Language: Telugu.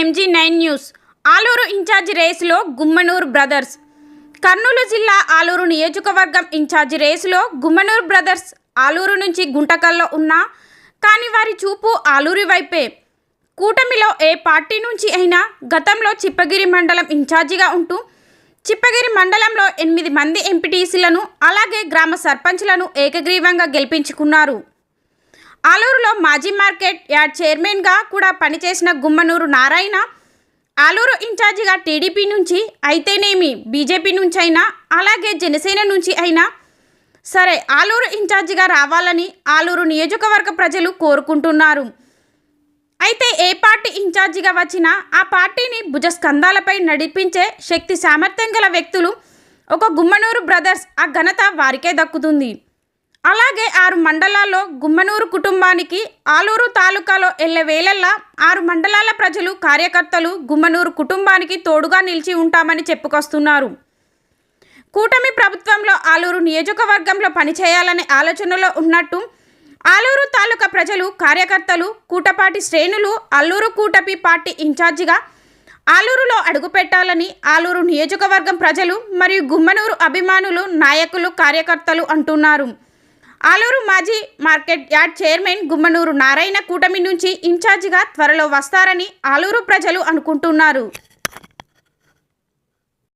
MG nine news. Aluru incharge రేసులో గుమ్మనూరు బ్రదర్స్. కర్నూలు జిల్లా ఆలూరు నియోజకవర్గం ఇన్ఛార్జి రేసులో గుమ్మనూరు బ్రదర్స్ ఆలూరు నుంచి గుంటకల్లో ఉన్నా కానీ వారి చూపు ఆలూరి వైపే. కూటమిలో ఏ పార్టీ నుంచి అయినా గతంలో చిప్పగిరి మండలం ఇన్ఛార్జిగా ఉంటూ చిప్పగిరి మండలంలో ఎనిమిది మంది ఎంపీటీసీలను అలాగే గ్రామ సర్పంచ్లను ఏకగ్రీవంగా గెలిపించుకున్నారు. ఆలూరులో మాజీ మార్కెట్ యార్డ్ చైర్మన్గా కూడా పనిచేసిన గుమ్మనూరు నారాయణ ఆలూరు ఇన్ఛార్జిగా టీడీపీ నుంచి అయితేనేమి బీజేపీ నుంచి అయినా అలాగే జనసేన నుంచి అయినా సరే ఆలూరు ఇన్ఛార్జిగా రావాలని ఆలూరు నియోజకవర్గ ప్రజలు కోరుకుంటున్నారు. అయితే ఏ పార్టీ ఇన్ఛార్జిగా వచ్చినా ఆ పార్టీని భుజస్కంధాలపై నడిపించే శక్తి సామర్థ్యం గల వ్యక్తులు ఒక గుమ్మనూరు బ్రదర్స్ ఆ ఘనత వారికే దక్కుతుంది. అలాగే ఆరు మండలాల్లో గుమ్మనూరు కుటుంబానికి ఆలూరు తాలూకాలో ఎల్లవేళల్లా ఆరు మండలాల ప్రజలు కార్యకర్తలు గుమ్మనూరు కుటుంబానికి తోడుగా నిలిచి ఉంటామని చెప్పుకొస్తున్నారు. కూటమి ప్రభుత్వంలో ఆలూరు నియోజకవర్గంలో పనిచేయాలనే ఆలోచనలో ఉన్నట్టు ఆలూరు తాలూకా ప్రజలు కార్యకర్తలు కూటపాటి శ్రేణులు అల్లూరు కూటమి పార్టీ ఇన్ఛార్జిగా ఆలూరులో అడుగుపెట్టాలని ఆలూరు నియోజకవర్గం ప్రజలు మరియు గుమ్మనూరు అభిమానులు నాయకులు కార్యకర్తలు అంటున్నారు. ఆలూరు మాజీ market yard chairman Gummanur Narayana కూటమి నుంచి ఇన్ఛార్జిగా త్వరలో వస్తారని ఆలూరు ప్రజలు అనుకుంటున్నారు.